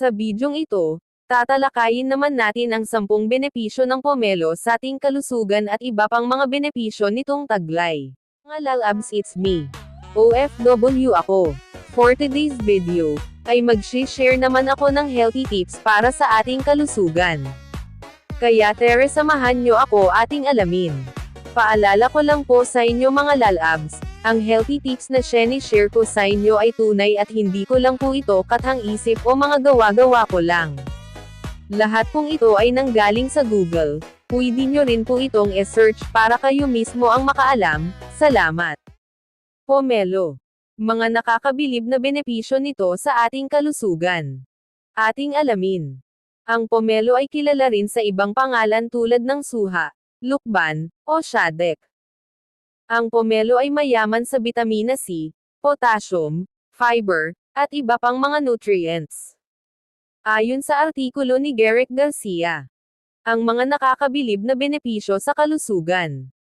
Sa bidyong ito, tatalakayin naman natin ang 10 benepisyo ng pomelo sa ating kalusugan at iba pang mga benepisyo nitong taglay. Mga lalabs it's me. OFW ako. For today's video, ay mag-share naman ako ng healthy tips para sa ating kalusugan. Kaya tere samahan nyo ako ating alamin. Paalala ko lang po sa inyo mga lalabs, ang healthy tips na share ko sa inyo ay tunay at hindi ko lang po ito katang isip o mga gawa-gawa ko lang. Lahat pong ito ay nanggaling sa Google, pwede nyo rin po itong e-search para kayo mismo ang makaalam, salamat. Pomelo. Mga nakakabilib na benepisyo nito sa ating kalusugan. Ating alamin. Ang pomelo ay kilala rin sa ibang pangalan tulad ng suha, lukban, o shadek. Ang pomelo ay mayaman sa vitamina C, potassium, fiber, at iba pang mga nutrients. Ayon sa artikulo ni Garrick Garcia, ang mga nakakabilib na benepisyo sa kalusugan.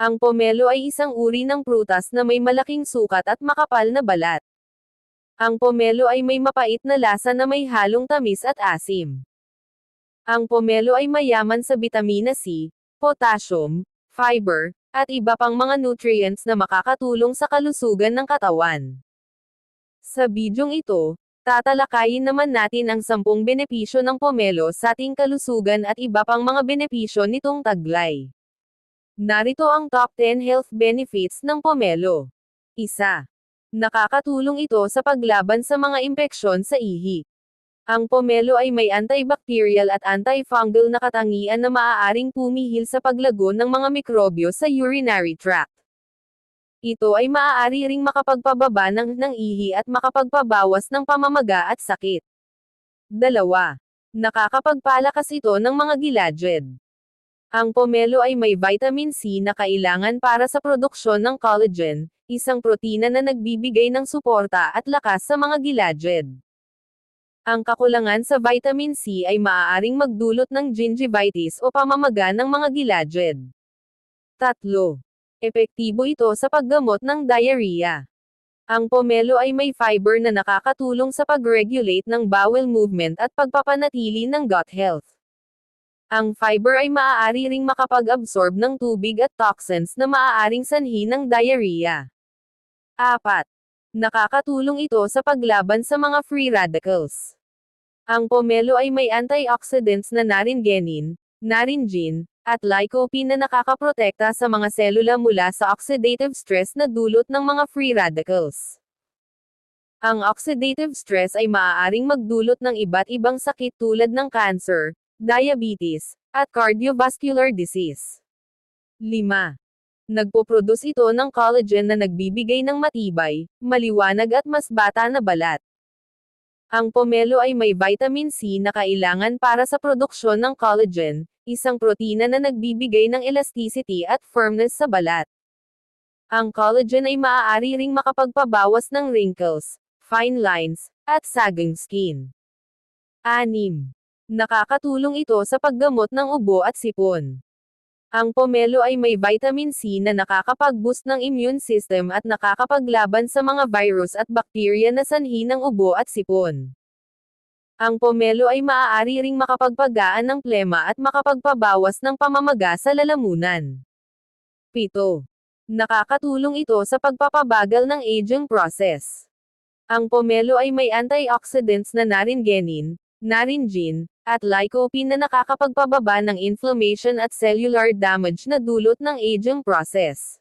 Ang pomelo ay isang uri ng prutas na may malaking sukat at makapal na balat. Ang pomelo ay may mapait na lasa na may halong tamis at asim. Ang pomelo ay mayaman sa vitamina C, potassium, fiber, at iba pang mga nutrients na makakatulong sa kalusugan ng katawan. Sa bidyong ito, tatalakayin naman natin ang 10 benepisyo ng pomelo sa ating kalusugan at iba pang mga benepisyo nitong taglay. Narito ang top 10 health benefits ng pomelo. Isa. Nakakatulong ito sa paglaban sa mga impeksyon sa ihi. Ang pomelo ay may antibacterial at antifungal na katangian na maaaring pumihil sa paglago ng mga mikrobyo sa urinary tract. Ito ay maaari ring makapagpababa ng, ng ihi at makapagpabawas ng pamamaga at sakit. Dalawa. Nakakapagpalakas ito ng mga gilagid. Ang pomelo ay may vitamin C na kailangan para sa produksyon ng collagen, isang protina na nagbibigay ng suporta at lakas sa mga gilagid. Ang kakulangan sa vitamin C ay maaaring magdulot ng gingivitis o pamamaga ng mga gilagid. Tatlo. Epektibo ito sa paggamot ng diarrhea. Ang pomelo ay may fiber na nakakatulong sa pag-regulate ng bowel movement at pagpapanatili ng gut health. Ang fiber ay maaari ring makapag-absorb ng tubig at toxins na maaaring sanhi ng diarrhea. 4. Nakakatulong ito sa paglaban sa mga free radicals. Ang pomelo ay may antioxidants na naringenin, naringin, at lycopene na nakakaprotekta sa mga selula mula sa oxidative stress na dulot ng mga free radicals. Ang oxidative stress ay maaaring magdulot ng iba't ibang sakit tulad ng cancer, diabetes, at cardiovascular disease. 5. Nagpoproduce ito ng collagen na nagbibigay ng matibay, maliwanag at mas bata na balat. Ang pomelo ay may vitamin C na kailangan para sa produksyon ng collagen, isang protina na nagbibigay ng elasticity at firmness sa balat. Ang collagen ay maaari ring makapagpabawas ng wrinkles, fine lines, at sagging skin. 6. Nakakatulong ito sa paggamot ng ubo at sipon. Ang pomelo ay may vitamin C na nakakapag-boost ng immune system at nakakapaglaban sa mga virus at bakterya na sanhi ng ubo at sipon. Ang pomelo ay maaari ring makapagpagaan ng plema at makapagpabawas ng pamamaga sa lalamunan. 7. Nakakatulong ito sa pagpapabagal ng aging process. Ang pomelo ay may antioxidants na naringenin, naringin, at lycopene na nakakapagpababa ng inflammation at cellular damage na dulot ng aging process.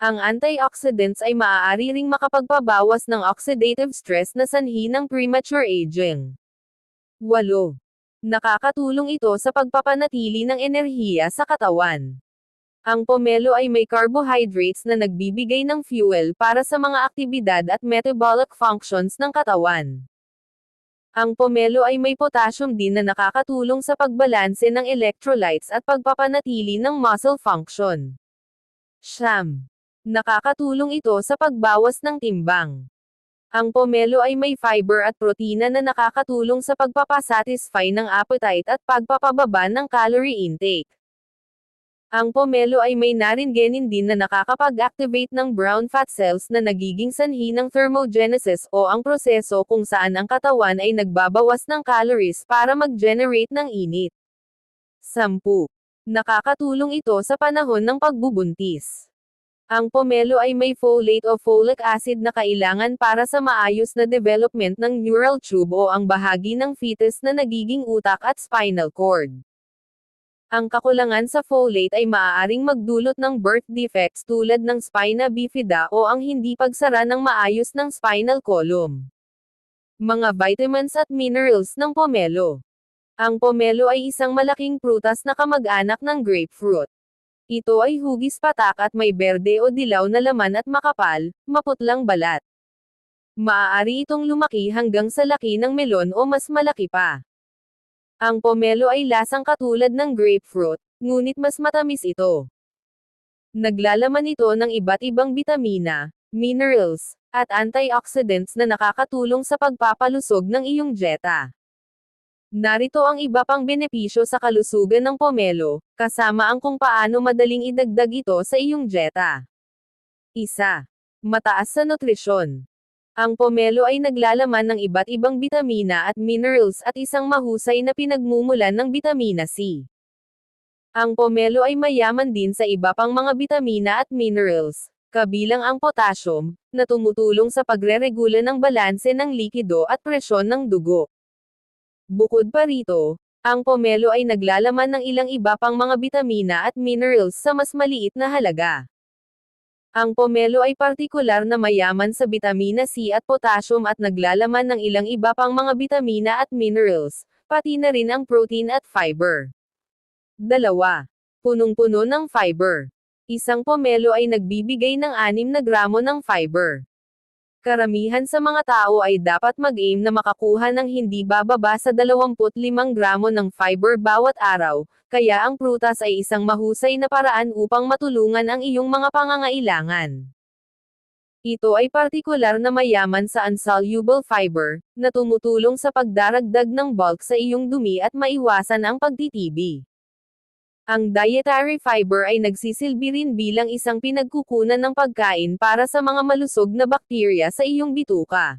Ang antioxidants ay maaari ring makapagpabawas ng oxidative stress na sanhi ng premature aging. 8. Nakakatulong ito sa pagpapanatili ng enerhiya sa katawan. Ang pomelo ay may carbohydrates na nagbibigay ng fuel para sa mga aktibidad at metabolic functions ng katawan. Ang pomelo ay may potassium din na nakakatulong sa pagbalanse ng electrolytes at pagpapanatili ng muscle function. Siyam. Nakakatulong ito sa pagbawas ng timbang. Ang pomelo ay may fiber at protina na nakakatulong sa pagpapasatisfy ng appetite at pagpapababa ng calorie intake. Ang pomelo ay may naringenin din na nakakapag-activate ng brown fat cells na nagiging sanhi ng thermogenesis o ang proseso kung saan ang katawan ay nagbabawas ng calories para mag-generate ng init. 10. Nakakatulong ito sa panahon ng pagbubuntis. Ang pomelo ay may folate o folic acid na kailangan para sa maayos na development ng neural tube o ang bahagi ng fetus na nagiging utak at spinal cord. Ang kakulangan sa folate ay maaaring magdulot ng birth defects tulad ng spina bifida o ang hindi pagsara ng maayos ng spinal column. Mga vitamins at minerals ng pomelo. Ang pomelo ay isang malaking prutas na kamag-anak ng grapefruit. Ito ay hugis patak at may berde o dilaw na laman at makapal, maputlang balat. Maaari itong lumaki hanggang sa laki ng melon o mas malaki pa. Ang pomelo ay lasang katulad ng grapefruit, ngunit mas matamis ito. Naglalaman ito ng iba't ibang bitamina, minerals, at antioxidants na nakakatulong sa pagpapalusog ng iyong dieta. Narito ang iba pang benepisyo sa kalusugan ng pomelo, kasama ang kung paano madaling idagdag ito sa iyong dieta. Isa. Mataas sa nutrisyon. Ang pomelo ay naglalaman ng iba't ibang bitamina at minerals at isang mahusay na pinagmumulan ng bitamina C. Ang pomelo ay mayaman din sa iba pang mga bitamina at minerals, kabilang ang potassium, na tumutulong sa pagre-regula ng balanse ng likido at presyon ng dugo. Bukod pa rito, ang pomelo ay naglalaman ng ilang iba pang mga bitamina at minerals sa mas maliit na halaga. Ang pomelo ay partikular na mayaman sa bitamina C at potassium at naglalaman ng ilang iba pang mga bitamina at minerals, pati na rin ang protein at fiber. Dalawa. Punong-puno ng fiber. Isang pomelo ay nagbibigay ng 6 na gramo ng fiber. Karamihan sa mga tao ay dapat mag-aim na makakuha ng hindi bababa sa 25 gramo ng fiber bawat araw, kaya ang prutas ay isang mahusay na paraan upang matulungan ang iyong mga pangangailangan. Ito ay partikular na mayaman sa insoluble fiber, na tumutulong sa pagdaragdag ng bulk sa iyong dumi at maiwasan ang pagtitibi. Ang dietary fiber ay nagsisilbi rin bilang isang pinagkukunan ng pagkain para sa mga malusog na bakterya sa iyong bituka.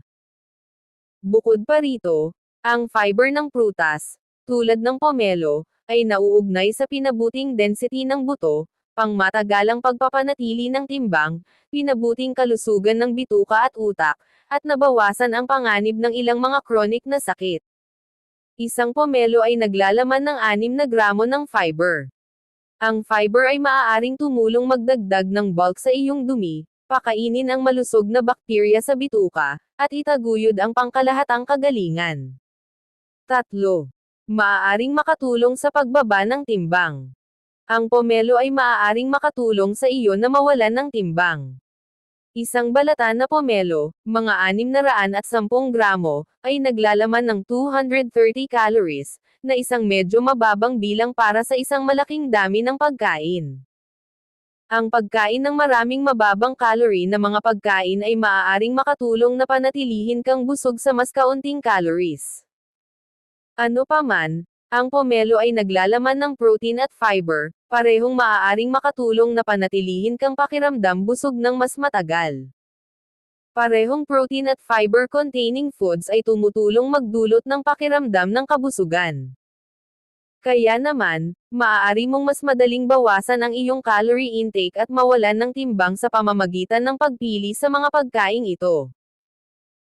Bukod pa rito, ang fiber ng prutas, tulad ng pomelo, ay nauugnay sa pinabuting density ng buto, pangmatagalang pagpapanatili ng timbang, pinabuting kalusugan ng bituka at utak, at nabawasan ang panganib ng ilang mga chronic na sakit. Isang pomelo ay naglalaman ng 6 na gramo ng fiber. Ang fiber ay maaaring tumulong magdagdag ng bulk sa iyong dumi, pakainin ang malusog na bakterya sa bituka, at itaguyod ang pangkalahatang kagalingan. Tatlo. Maaaring makatulong sa pagbaba ng timbang. Ang pomelo ay maaaring makatulong sa iyo na mawalan ng timbang. Isang balatan na pomelo, mga 610 gramo, ay naglalaman ng 230 calories, na isang medyo mababang bilang para sa isang malaking dami ng pagkain. Ang pagkain ng maraming mababang calorie na mga pagkain ay maaaring makatulong na panatilihin kang busog sa mas kaunting calories. Ano pa man, ang pomelo ay naglalaman ng protein at fiber, parehong maaaring makatulong na panatilihin kang pakiramdam busog ng mas matagal. Parehong protein at fiber-containing foods ay tumutulong magdulot ng pakiramdam ng kabusugan. Kaya naman, maaari mong mas madaling bawasan ang iyong calorie intake at mawalan ng timbang sa pamamagitan ng pagpili sa mga pagkaing ito.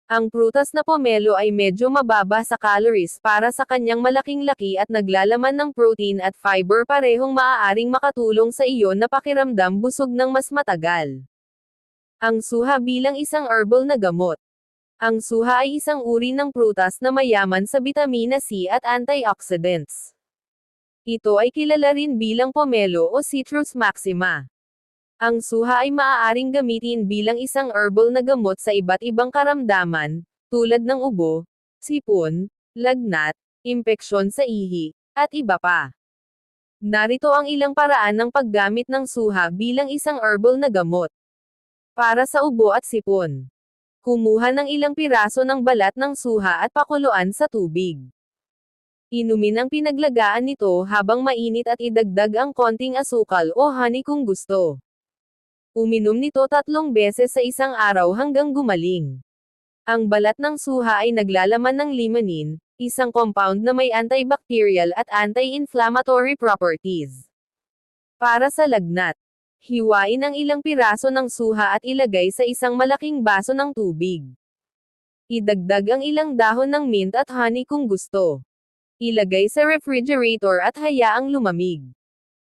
Ang prutas na pomelo ay medyo mababa sa calories para sa kanyang malaking laki at naglalaman ng protein at fiber parehong maaaring makatulong sa iyo na pakiramdam busog ng mas matagal. Ang suha bilang isang herbal na gamot. Ang suha ay isang uri ng prutas na mayaman sa bitamina C at antioxidants. Ito ay kilala rin bilang pomelo o citrus maxima. Ang suha ay maaaring gamitin bilang isang herbal na gamot sa iba't ibang karamdaman, tulad ng ubo, sipon, lagnat, impeksyon sa ihi, at iba pa. Narito ang ilang paraan ng paggamit ng suha bilang isang herbal na gamot. Para sa ubo at sipon. Kumuha ng ilang piraso ng balat ng suha at pakuluan sa tubig. Inumin ang pinaglagaan nito habang mainit at idagdag ang konting asukal o honey kung gusto. Uminom nito tatlong beses sa isang araw hanggang gumaling. Ang balat ng suha ay naglalaman ng limanin, isang compound na may antibacterial at anti-inflammatory properties. Para sa lagnat, hiwain ang ilang piraso ng suha at ilagay sa isang malaking baso ng tubig. Idagdag ang ilang dahon ng mint at honey kung gusto. Ilagay sa refrigerator at hayaang lumamig.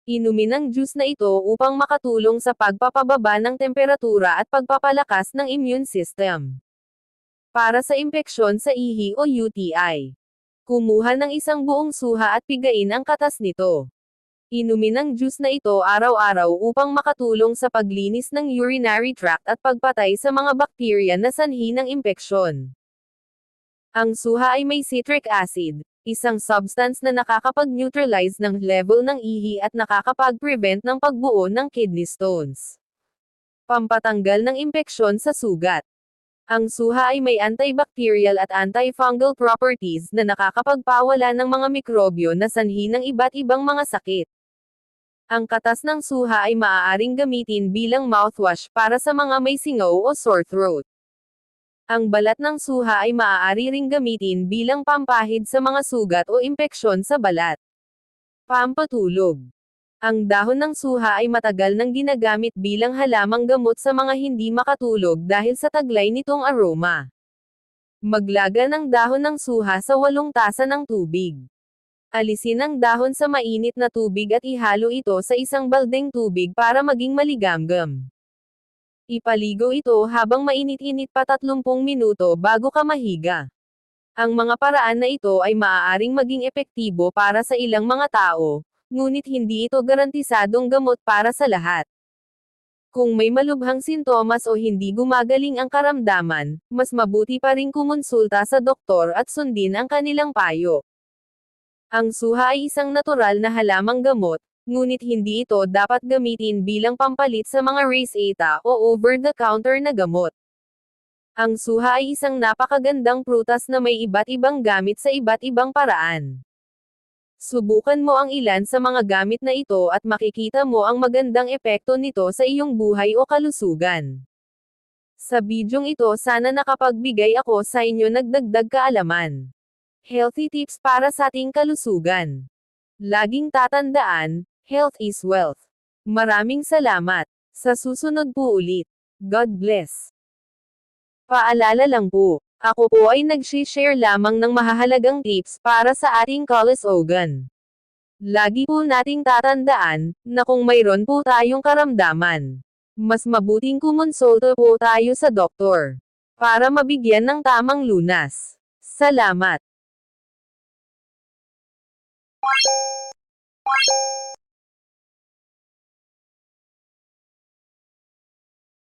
Inumin ang juice na ito upang makatulong sa pagpapababa ng temperatura at pagpapalakas ng immune system. Para sa impeksyon sa ihi o UTI. Kumuha ng isang buong suha at pigain ang katas nito. Inumin ang juice na ito araw-araw upang makatulong sa paglinis ng urinary tract at pagpatay sa mga bakterya na sanhi ng impeksyon. Ang suha ay may citric acid, isang substance na nakakapag-neutralize ng level ng ihi at nakakapag-prevent ng pagbuo ng kidney stones. Pampatanggal ng impeksyon sa sugat. Ang suha ay may antibacterial at antifungal properties na nakakapagpawala ng mga mikrobyo na sanhi ng iba't ibang mga sakit. Ang katas ng suha ay maaaring gamitin bilang mouthwash para sa mga may singaw o sore throat. Ang balat ng suha ay maaari ring gamitin bilang pampahid sa mga sugat o impeksyon sa balat. Pampatulog. Ang dahon ng suha ay matagal nang ginagamit bilang halamang gamot sa mga hindi makatulog dahil sa taglay nitong aroma. Maglaga ng dahon ng suha sa walong tasa ng tubig. Alisin ang dahon sa mainit na tubig at ihalo ito sa isang baldeng tubig para maging maligamgam. Ipaligo ito habang mainit-init pa 30 minuto bago ka mahiga. Ang mga paraan na ito ay maaaring maging epektibo para sa ilang mga tao, ngunit hindi ito garantisadong gamot para sa lahat. Kung may malubhang sintomas o hindi gumagaling ang karamdaman, mas mabuti pa rin kumonsulta sa doktor at sundin ang kanilang payo. Ang suha ay isang natural na halamang gamot, ngunit hindi ito dapat gamitin bilang pampalit sa mga reseta o over-the-counter na gamot. Ang suha ay isang napakagandang prutas na may iba't ibang gamit sa iba't ibang paraan. Subukan mo ang ilan sa mga gamit na ito at makikita mo ang magandang epekto nito sa iyong buhay o kalusugan. Sa bidyong ito sana nakapagbigay ako sa inyo nagdagdag kaalaman. Healthy tips para sa ating kalusugan. Laging tatandaan, health is wealth. Maraming salamat. Sa susunod po ulit. God bless. Paalala lang po, ako po ay nag-share lamang ng mahahalagang tips para sa ating kalusugan. Lagi po nating tatandaan, na kung mayroon po tayong karamdaman, mas mabuting kumonsulta po tayo sa doktor. Para mabigyan ng tamang lunas. Salamat.